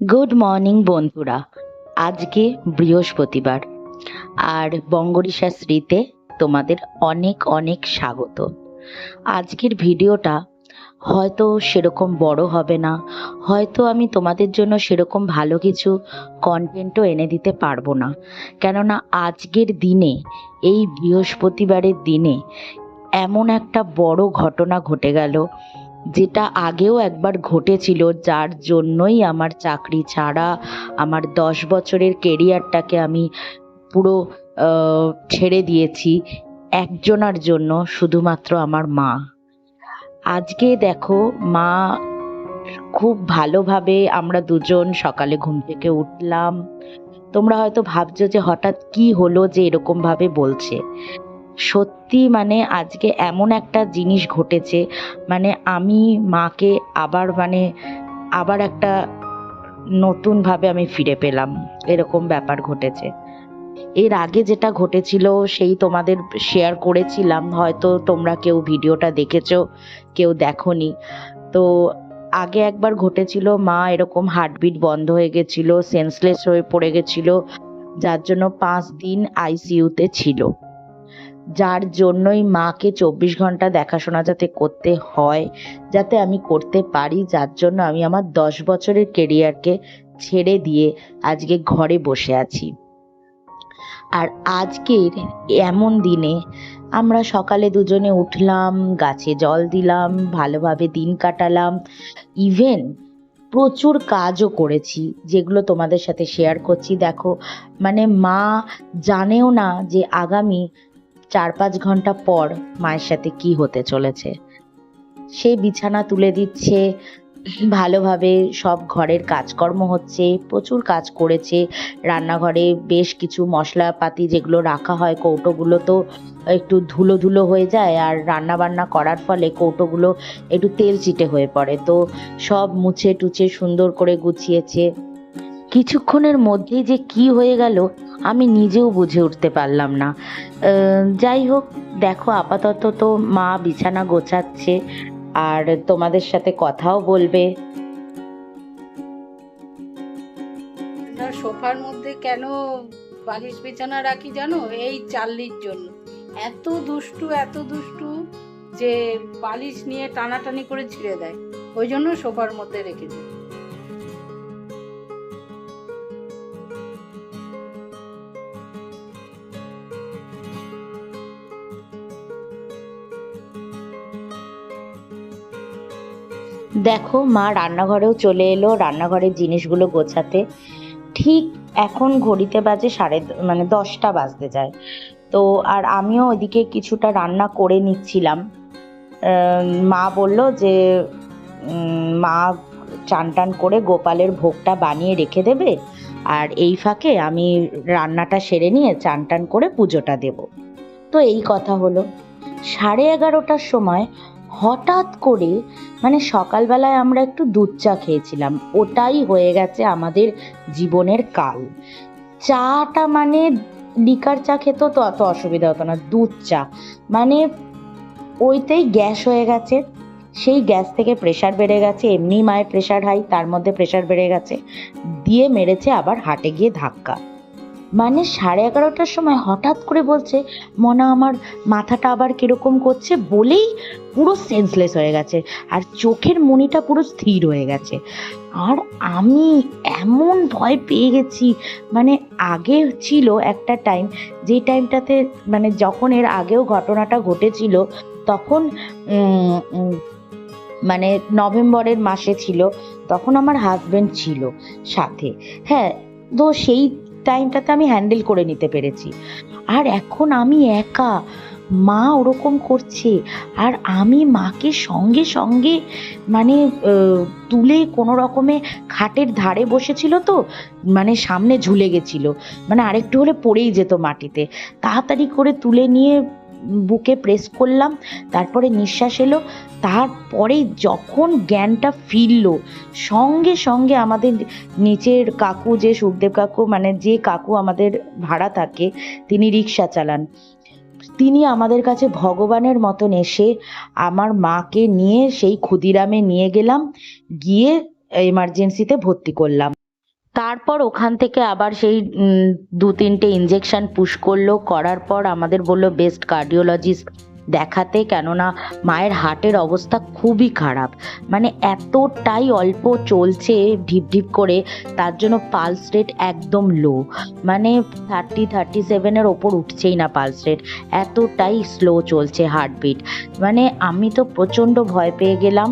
Good morning বন্ধুরা। আজকে বৃহস্পতিবার, আর বঙ্গরিসা শ্রীতে তোমাদের অনেক অনেক স্বাগত। আজকের ভিডিওটা হয়তো সেরকম বড় হবে না, হয়তো আমি তোমাদের জন্য সেরকম ভালো কিছু কন্টেন্টও এনে দিতে পারব না। কেননা আজকের দিনে, এই বৃহস্পতিবারের দিনে এমন একটা বড় ঘটনা ঘটে গেল যেটা আগেও একবার ঘটেছিল, যার জন্যই আমার চাকরি ছাড়া আমার দশ বছরের কেরিয়ারটাকে আমি পুরো ছেড়ে দিয়েছি একজনার জন্য, শুধুমাত্র আমার মা। আজকে দেখো, মা খুব ভালোভাবে আমরা দুজন সকালে ঘুম থেকে উঠলাম। তোমরা হয়তো ভাবছ যে হঠাৎ কি হলো যে এরকম ভাবে বলছে। সত্যি মানে আজকে এমন একটা জিনিস ঘটেছে মানে আমি মাকে আবার মানে আবার একটা নতুনভাবে আমি ফিরে পেলাম, এরকম ব্যাপার ঘটেছে। এর আগে যেটা ঘটেছিল সেই তোমাদের শেয়ার করেছিলাম, হয়তো তোমরা কেউ ভিডিওটা দেখেছ, কেউ দেখোনি। তো আগে একবার ঘটেছিল, মা এরকম হার্টবিট বন্ধ হয়ে গেছিল সেন্সলেস হয়ে পড়ে গেছিল, যার জন্য পাঁচ দিন আইসিইউতে ছিল। যার জন্যই মাকে চব্বিশ ঘণ্টা দেখাশোনা যাতে করতে হয়, যাতে আমি করতে পারি, যার জন্য আমি আমার দশ বছরের কেরিয়ারকে ছেড়ে দিয়ে আজকে ঘরে বসে আছি। আর আজকের এমন দিনে আমরা সকালে দুজনে উঠলাম, গাছে জল দিলাম, ভালোভাবে দিন কাটালাম। ইভেন প্রচুর কাজও করেছি, যেগুলো তোমাদের সাথে শেয়ার করছি। দেখো মানে মা জানেও না যে আগামী চার পাঁচ ঘণ্টা পর মায়ের সাথে কি হতে চলেছে। সে বিছানা তুলে দিচ্ছে, ভালোভাবে সব ঘরের কাজকর্ম হচ্ছে, প্রচুর কাজ করেছে, রান্নাঘরে বেশ কিছু মশলাপাতি যেগুলো রাখা হয় কৌটোগুলো তো একটু ধুলো ধুলো হয়ে যায় আর রান্না বান্না করার ফলে কৌটোগুলো একটু তেল চিটে হয়ে পড়ে। তো সব মুছে টুছে সুন্দর করে গুছিয়েছে। কিছুক্ষণের মধ্যেই যে কি হয়ে গেল, আমি নিজেও বুঝে উঠতে পারলাম না। যাই হোক, দেখো, আপাতত তো মা বিছানা গোছাচ্ছে, আর তোমাদের সাথে কথাও বলবে। সোফার মধ্যে কেন বালিশ বিছানা রাখি জানো? এই চাল্লির জন্য। এত দুষ্টু এত দুষ্টু যে বালিশ নিয়ে টানাটানি করে ছিঁড়ে দেয়। ওই জন্য সোফার মধ্যে রেখে দিই। দেখো মা রান্নাঘরেও চলে এলো, রান্নাঘরের জিনিসগুলো গোছাতে। ঠিক এখন ঘড়িতে বাজে সাড়ে মানে দশটা বাজতে যায়। তো আর আমিও ওইদিকে কিছুটা রান্না করে নিচ্ছিলাম। মা বলল যে মা চান টান করে গোপালের ভোগটা বানিয়ে রেখে দেবে। আর এই ফাঁকে আমি রান্নাটা সেরে নিয়ে চান টান করে পুজোটা দেব। তো এই কথা হলো। সাড়ে এগারোটার সময় হঠাৎ করে মানে সকালবেলায় আমরা একটু দুধ চা খেয়েছিলাম। ওটাই হয়ে গেছে আমাদের জীবনের কাল। চাটা মানে লিকার চা খেতেও তো অত অসুবিধা হতো না, দুধ চা। মানে ওইতেই গ্যাস হয়ে গেছে, সেই গ্যাস থেকে প্রেশার বেড়ে গেছে, এমনি মায়ের প্রেশার হাই তার মধ্যে প্রেশার বেড়ে গেছে। দিয়ে মেরেছে আবার হাটে গিয়ে ধাক্কা। মানে সাড়ে এগারোটার সময় হঠাৎ করে বলছে, মনে আমার মাথাটা আবার কীরকম করছে বলেই পুরো সেন্সলেস হয়ে গেছে আর চোখের মনিটা পুরো স্থির হয়ে গেছে। আর আমি এমন ভয় পেয়ে গেছি মানে আগে ছিল একটা টাইম যে টাইমটাতে মানে যখন এর আগেও ঘটনাটা ঘটেছিল, তখন মানে নভেম্বরের মাসে ছিল, তখন আমার হাজব্যান্ড ছিল সাথে। হ্যাঁ তো সেই টাইমটাতে আমি হ্যান্ডেল করে নিতে পেরেছি। আর এখন আমি একা, মা ওরকম করছে, আর আমি মাকে সঙ্গে সঙ্গে মানে তুলে কোনো রকমে খাটের ধারে বসেছিল তো মানে সামনে ঝুলে গেছিল। মানে আরেকটু হলে পড়েই যেত মাটিতে। তাড়াতাড়ি করে তুলে নিয়ে বুকে প্রেস করলাম, তারপরে নিঃশ্বাস এলো তারপরে যখন জ্ঞানটা ফিরলো, সঙ্গে সঙ্গে আমাদের নিচের কাকু, যে সুখদেব কাকু মানে যে কাকু আমাদের ভাড়া থাকে, তিনি রিক্সা চালান। তিনি আমাদের কাছে ভগবানের মতন এসে আমার মাকে নিয়ে সেই ক্ষুদিরামে নিয়ে গেলাম, গিয়ে এমার্জেন্সিতে ভর্তি করলাম। তারপর ওখান থেকে আবার সেই দু তিনটে ইঞ্জেকশন পুশ করল, করার পর আমাদের বলল বেস্ট কার্ডিওলজিস্ট দেখাতে, কেননা মায়ের হার্টের অবস্থা খুবই খারাপ। মানে এতটাই অল্প চলছে ঢিপ ঢিপ করে, তার জন্য পালস রেট একদম লো মানে থার্টি থার্টি সেভেনের ওপর উঠছেই না পালস রেট এতটাই স্লো চলছে হার্টবিট মানে আমি তো প্রচণ্ড ভয় পেয়ে গেলাম।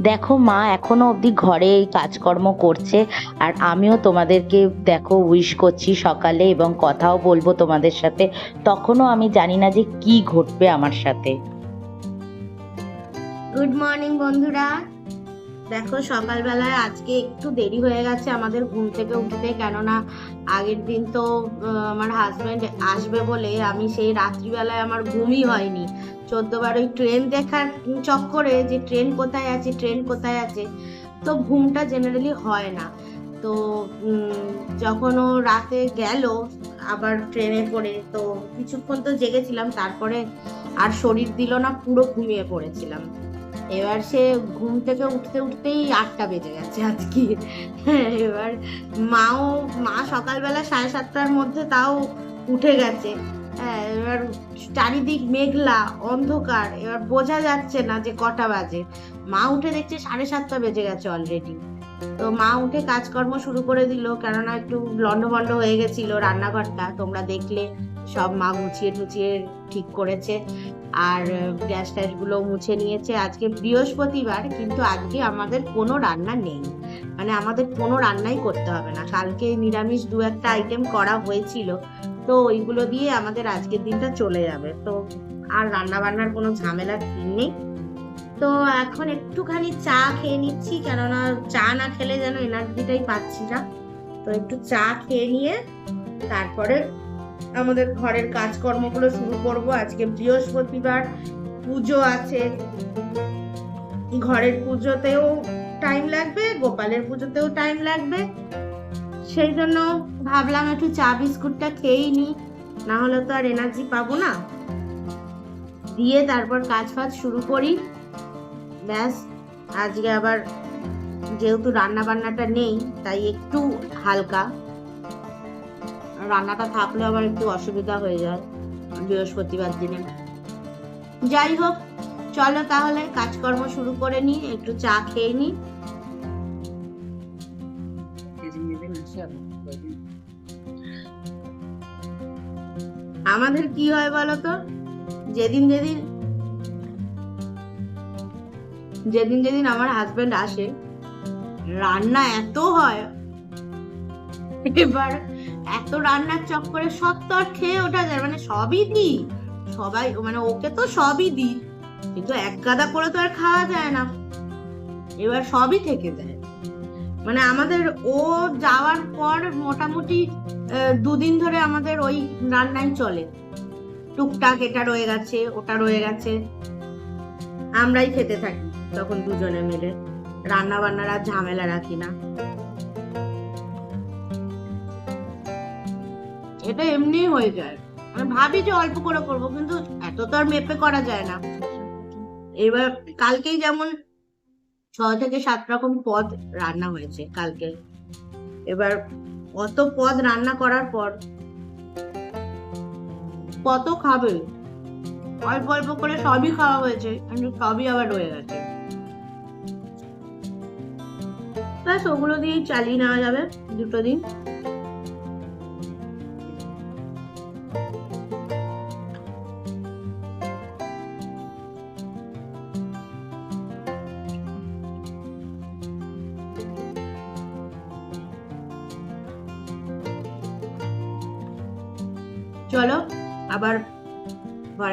দেখো মা, এখনও অবধি ঘরে এই কাজকর্ম করছে আর আমিও তোমাদেরকে দেখো উইশ করছি সকালে এবং কথাও বলব তোমাদের সাথে। তখনও আমি জানি না যে কি ঘটবে আমার সাথে। গুড মর্নিং বন্ধুরা। দেখো, সকালবেলায় আজকে একটু দেরি হয়ে গেছে আমাদের ঘুম থেকে উঠতে, কেননা আগের দিন তো আমার হাজবেন্ড আসবে বলে আমি সেই রাত্রিবেলায় আমার ঘুমই হয়নি। চোদ্দবার ওই ট্রেন দেখার চক্করে যে ট্রেন কোথায় আছে, ট্রেন কোথায় আছে, তো ঘুমটা জেনারেলি হয় না। তো যখন ও রাতে গেল, আবার ট্রেনে করে, তো কিছুক্ষণ তো জেগেছিলাম, তারপরে আর শরীর দিল না, পুরো ঘুমিয়ে পড়েছিলাম। এবার সে ঘুম থেকে উঠতে উঠতেই আটটা বেজে গেছে আজকে। এবার মাও, মা সকালবেলা সাড়ে সাতটার মধ্যে তাও উঠে গেছে। এবার চারিদিক মেঘলা, অন্ধকার, এবার বোঝা যাচ্ছে না যে কটা বাজে। মা উঠে দেখছে সাড়ে সাতটা বেজে গেছে অলরেডি তো মা উঠে কাজকর্ম শুরু করে দিল, কেননা একটু লন্ডভন্ড হয়ে গেছিল রান্নাঘরটা। তোমরা দেখলে সব মা মুছিয়ে টুচিয়ে ঠিক করেছে, আর গ্যাস ট্যাসগুলো মুছে নিয়েছে। আজকে বৃহস্পতিবার, কিন্তু আজকে আমাদের কোনো রান্না নেই। মানে আমাদের কোনো রান্নাই করতে হবে না। কালকে নিরামিষ দু একটা আইটেম করা হয়েছিল। তো ওইগুলো দিয়ে আমাদের আজকের দিনটা চলে যাবে। তো আর রান্না বান্নার কোনো ঝামেলা নেই। তো এখন একটুখানি চা খেয়ে নিচ্ছি, কেননা চা না খেলে যেন এনার্জিটাই পাচ্ছি না। তো একটু চা খেয়ে নিয়ে তারপরে আমাদের ঘরের কাজকর্মগুলো শুরু করব। আজকে বৃহস্পতিবার, পুজো আছে। ঘরের পুজোতেও টাইম লাগবে, গোপালের পুজোতেও টাইম লাগবে। সেই জন্য ভাবলাম একটু চা বিস্কুটটা খেয়েই নি। না হলে তো আর এনার্জি পাবো না। দিয়ে তারপর কাজ ফাজ শুরু করি। ব্যাস, আজকে আবার যেহেতু রান্না বান্নাটা নেই, তাই একটু হালকা। রান্নাটা থাকলে আবার একটু অসুবিধা হয়ে যায় বৃহস্পতিবার দিনে। যাই হোক, চলো তাহলে কাজকর্ম শুরু করে নি, একটু চা খেয়ে নি। আমাদের কি হয় বলতো? যেদিন যেদিন যেদিন যেদিন আমার হাজবেন্ড আসে, রান্না এত হয়, এবার এত রান্নার চক্করে সব তো আর খেয়ে ওঠা যায় মানে সবই দিই। সবাই মানে ওকে তো সবই দিই, কিন্তু এক গাদা করে তো আর খাওয়া যায় না। এবার সবই থেকে যায়। মানে আমাদের ও যাওয়ার পর মোটামুটি দুদিন ধরে আমাদের ওই রান্নাই চলে। টুকটাক এটা রয়ে গেছে, ওটা রয়ে গেছে। আমরাই খেতে থাকি তখন দুজনে মিলে। রান্না বান্নার আর ঝামেলা রাখি না। এটা এমনি হয়ে যায়। মানে ভাবি যে অল্প করে করব, কিন্তু এত তো আর মেপে করা যায় না। এবার কালকেই যেমন ছ থেকে সাত রকম পদ রান্না হয়েছে কালকে। এবার অত পদ রান্না করার পর কত খাবে? অল্প অল্প করে সবই খাওয়া হয়েছে সবই আবার রয়ে গেছে। ব্যাস, ওগুলো দিয়েই চালিয়ে নেওয়া যাবে দুটো দিন।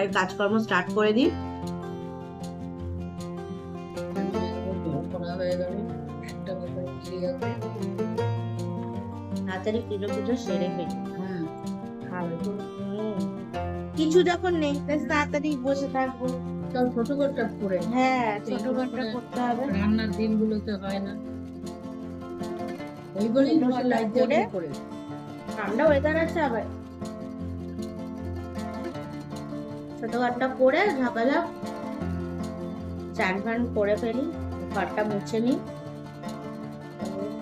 ঘরের কাজকর্ম স্টার্ট করে দিই তাড়াতাড়ি পুজো পুজো সেরে ফেলি। কিছু যখন নেই তাড়াতাড়ি বসে থাকব। সব ছোট করটা করে হ্যাঁ ছোট ঘরটা করতে হবে। রান্নার দিনগুলোতে হয় না। ওই বলেই ছোট তোমার ঘরটা লাইট করে ঠান্ডা ওয়েদার আছে আবার। ছোট ঘরটা করে ঝাপাঝাপ চান ফান করে ফেলি ঘরটা মুছে নিই।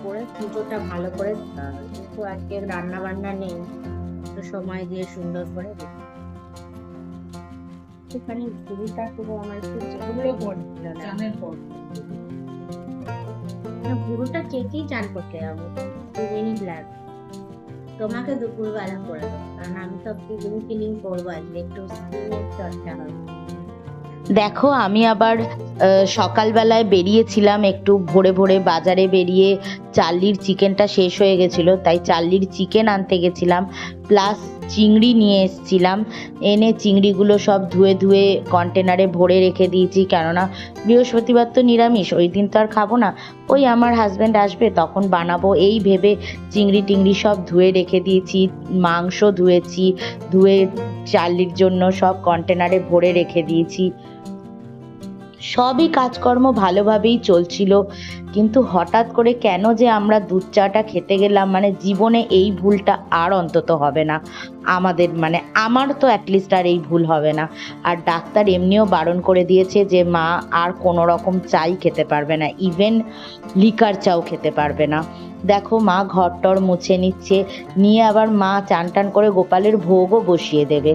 করে পুজোটা ভালো করে কিন্তু আজকে রান্না বান্না নেই তো সময় দিয়ে সুন্দর করে। একটুখানি পুরোটা পুরো আমার একটু যেগুলো পড়ছিল না। চানের পর। না, পুরোটা চেকেই চান করতে যাব। দু মিনিট লাগবে তোমাকে দুপুরবেলা করে দেবো, কারণ আমি সব ক্লিনিং ফিলিং করব, আজকে একটু স্কিনের চর্চা হবে। দেখো, আমি আবার সকালবেলায় বেরিয়েছিলাম, একটু ভোরে ভোরে বাজারে বেরিয়ে চার্লির চিকেনটা শেষ হয়ে গেছিল, তাই চার্লির চিকেন আনতে গেছিলাম প্লাস চিংড়ি নিয়ে এসছিলাম, এনে চিংড়িগুলো সব ধুয়ে ধুয়ে কন্টেনারে ভরে রেখে দিয়েছি, কেননা বৃহস্পতিবার তো নিরামিষ, ওই দিন তো আর খাব না, ওই আমার হাজব্যান্ড আসবে, তখন বানাবো, এই ভেবে চিংড়ি টিংড়ি সব ধুয়ে রেখে দিয়েছি, মাংস ধুয়েছি, ধুয়ে চার্লির জন্য সব কন্টেনারে ভরে রেখে দিয়েছি। সবই কাজকর্ম ভালোভাবেই চলছিল। কিন্তু হঠাৎ করে কেন যে আমরা দুধ চাটা খেতে গেলাম মানে জীবনে এই ভুলটা আর অন্তত হবে না। আমাদের মানে আমার তো অ্যাটলিস্ট আর এই ভুল হবে না। আর ডাক্তার এমনিও বারণ করে দিয়েছে যে, মা, আর কোনো রকম চাই খেতে পারবে না। ইভেন লিকার চাও খেতে পারবে না। দেখো, মা ঘর টর মুছে নিচ্ছে, নিয়ে আবার মা চান টান করে গোপালের ভোগও বসিয়ে দেবে।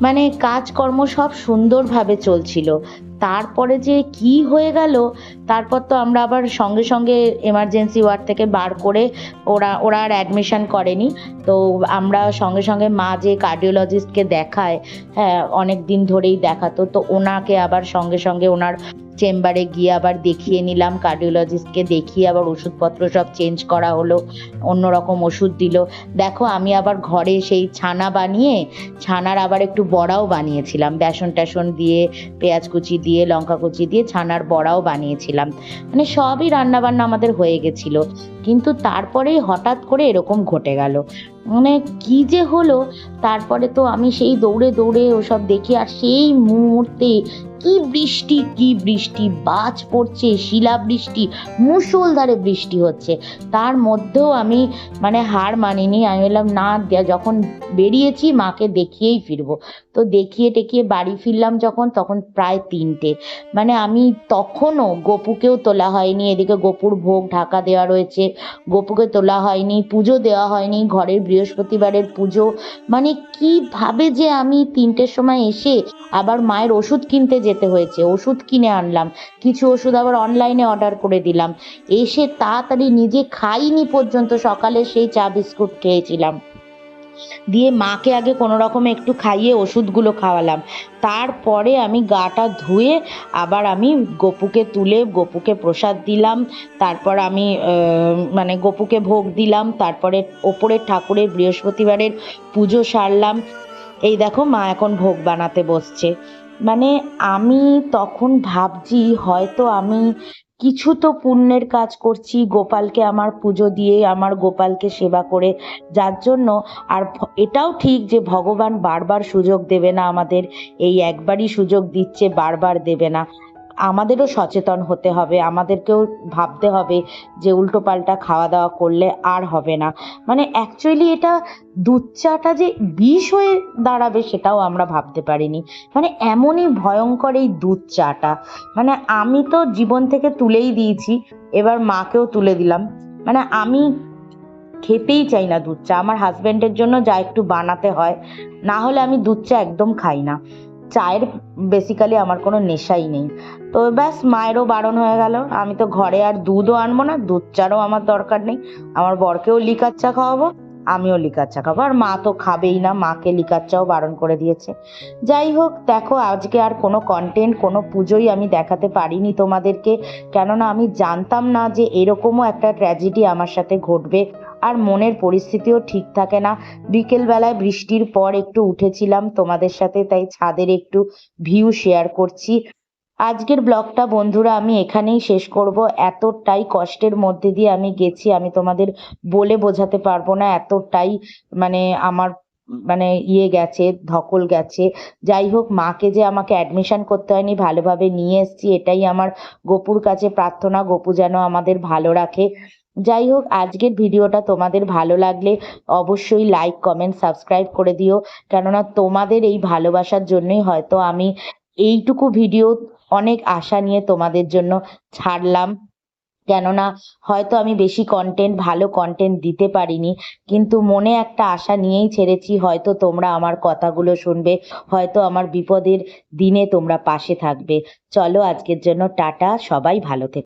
মানে কাজকর্ম সব সুন্দরভাবে চলছিল। তারপরে যে কি হয়ে গেল, তারপর তো আমরা আবার সঙ্গে সঙ্গে এমার্জেন্সি ওয়ার্ড থেকে বার করে ওরা ওরা আর অ্যাডমিশন করেনি। তো আমরা সঙ্গে সঙ্গে মা যে কার্ডিওলজিস্টকে দেখায় হ্যাঁ অনেক দিন ধরেই দেখাতো, তো ওনাকে আবার সঙ্গে সঙ্গে ওনার চেম্বারে গিয়ে আবার দেখিয়ে নিলাম কার্ডিওলজিস্টকে দেখিয়ে আবার ওষুধপত্র সব চেঞ্জ করা হলো, অন্যরকম ওষুধ দিল। দেখো, আমি আবার ঘরে সেই ছানা বানিয়ে, ছানার আবার একটু বড়াও বানিয়েছিলাম, বেসন টেসন দিয়ে, পেঁয়াজ কুচি দিয়ে, লঙ্কা কুচি দিয়ে ছানার বড়াও বানিয়েছিলাম। মানে সবই রান্নাবান্না আমাদের হয়ে গেছিল। কিন্তু তারপরেই হঠাৎ করে এরকম ঘটে গেল। মানে কি যে হলো, তারপরে তো আমি সেই দৌড়ে দৌড়ে ওসব দেখি আর সেই মুহূর্তে কি বৃষ্টি কি বৃষ্টি, বাজ পড়ছে শিলা বৃষ্টি মুষলধারে বৃষ্টি হচ্ছে। তার মধ্যেও আমি মানে হার মানিনি। আমি বললাম, না যখন বেরিয়েছি, মাকে দেখিয়েই ফিরবো। তো দেখিয়ে টেকিয়ে বাড়ি ফিরলাম যখন, তখন প্রায় তিনটে। মানে আমি তখনও গপুকেও তোলা হয়নি। এদিকে গপুর ভোগ ঢাকা দেওয়া রয়েছে। গপুকে তোলা হয়নি, পুজো দেওয়া হয়নি, ঘরের বৃহস্পতিবারের পুজো। মানে কীভাবে যে আমি তিনটের সময় এসে আবার মায়ের ওষুধ কিনতে যেতে হয়েছে, ওষুধ কিনে আনলাম, কিছু ওষুধ আবার অনলাইনে অর্ডার করে দিলাম। এসে তাড়াতাড়ি নিজে খাইনি পর্যন্ত সকালে সেই চা বিস্কুট খেয়েছিলাম। দিয়ে মাকে আগে কোনো রকমে একটু খাইয়ে ওষুধগুলো খাওয়ালাম। তারপরে আমি গাটা ধুয়ে আবার আমি গপুকে তুলে গপুকে প্রসাদ দিলাম, তারপর আমি মানে গপুকে ভোগ দিলাম, তারপরে ওপরের ঠাকুরের বৃহস্পতিবারের পুজো সারলাম। এই দেখো মা এখন ভোগ বানাতে বসছে। মানে আমি তখন ভাবছি হয়তো আমি কিছু তো পুণ্যের কাজ করছি, গোপালকে আমার পুজো দিয়ে, আমার গোপালকে সেবা করে। যার জন্য আর এটাও ঠিক যে ভগবান বারবার সুযোগ দেবে না আমাদের, এই একবারই সুযোগ দিচ্ছে, বারবার দেবে না। আমাদেরও সচেতন হতে হবে, আমাদেরকেও ভাবতে হবে যে উল্টোপাল্টা খাওয়া দাওয়া করলে আর হবে না। মানে অ্যাকচুয়ালি এটা দুধ চাটা যে বিষ হয়ে দাঁড়াবে সেটাও আমরা ভাবতে পারিনি। মানে এমনই ভয়ঙ্কর এই দুধ চাটা মানে আমি তো জীবন থেকে তুলেই দিয়েছি, এবার মাকেও তুলে দিলাম। মানে আমি খেতেই চাই না দুধ চা আমার হাজবেন্ডের জন্য যা একটু বানাতে হয়, না হলে আমি দুধ চা একদম খাই না। চায়ের বেসিক্যালি আমার কোনো নেশাই নেই। তো ব্যাস মায়েরও বারণ হয়ে গেল। আমি তো ঘরে আর দুধও আনব না, দুধ চারও আমার দরকার নেই। আমার বরকেও লিকার চা খাওয়াবো। আমিও লিকার চা খাব। আর মা তো খাবেই না, মাকে লিকার চাও বারণ করে দিয়েছে। যাই হোক, দেখো আজকে আর কোনো কন্টেন্ট কোনো পুজোই আমি দেখাতে পারিনি তোমাদেরকে। কেননা আমি জানতাম না যে এরকমও একটা ট্র্যাজেডি আমার সাথে ঘটবে। আর মনের পরিস্থিতিও ঠিক থাকে না। বিকেলবেলায় বৃষ্টির পর একটু উঠেছিলাম তোমাদের সাথে, তাই ছাদের একটু ভিউ শেয়ার করছি। আজকের ব্লগটা বন্ধুরা আমি এখানেই শেষ করব। এতটাই কষ্টের মধ্যে দিয়ে আমি গেছি, আমি তোমাদের বলে বোঝাতে পারব না এতটাই মানে আমার মানে ইয়ে গেছে, ধকল গেছে। যাই হোক, মাকে যে আমাকে অ্যাডমিশন করতে হয়নি, ভালোভাবে নিয়ে এসেছি, এটাই আমার গপুর কাছে প্রার্থনা। গপু যেন আমাদের ভালো রাখে। যাই হোক, আজকের ভিডিওটা তোমাদের ভালো লাগলে অবশ্যই লাইক কমেন্ট সাবস্ক্রাইব করে দিও। কেননা তোমাদের এই ভালোবাসার জন্যই হয়তো আমি এইটুকু ভিডিও অনেক আশা নিয়ে তোমাদের জন্য ছাড়লাম। কেননা হয়তো আমি বেশি কন্টেন্ট ভালো কন্টেন্ট দিতে পারিনি, কিন্তু মনে একটা আশা নিয়েই ছেড়েছি, হয়তো তোমরা আমার কথাগুলো শুনবে, হয়তো আমার বিপদের দিনে তোমরা পাশে থাকবে। চলো আজকের জন্য টাটা, সবাই ভালো থেকো।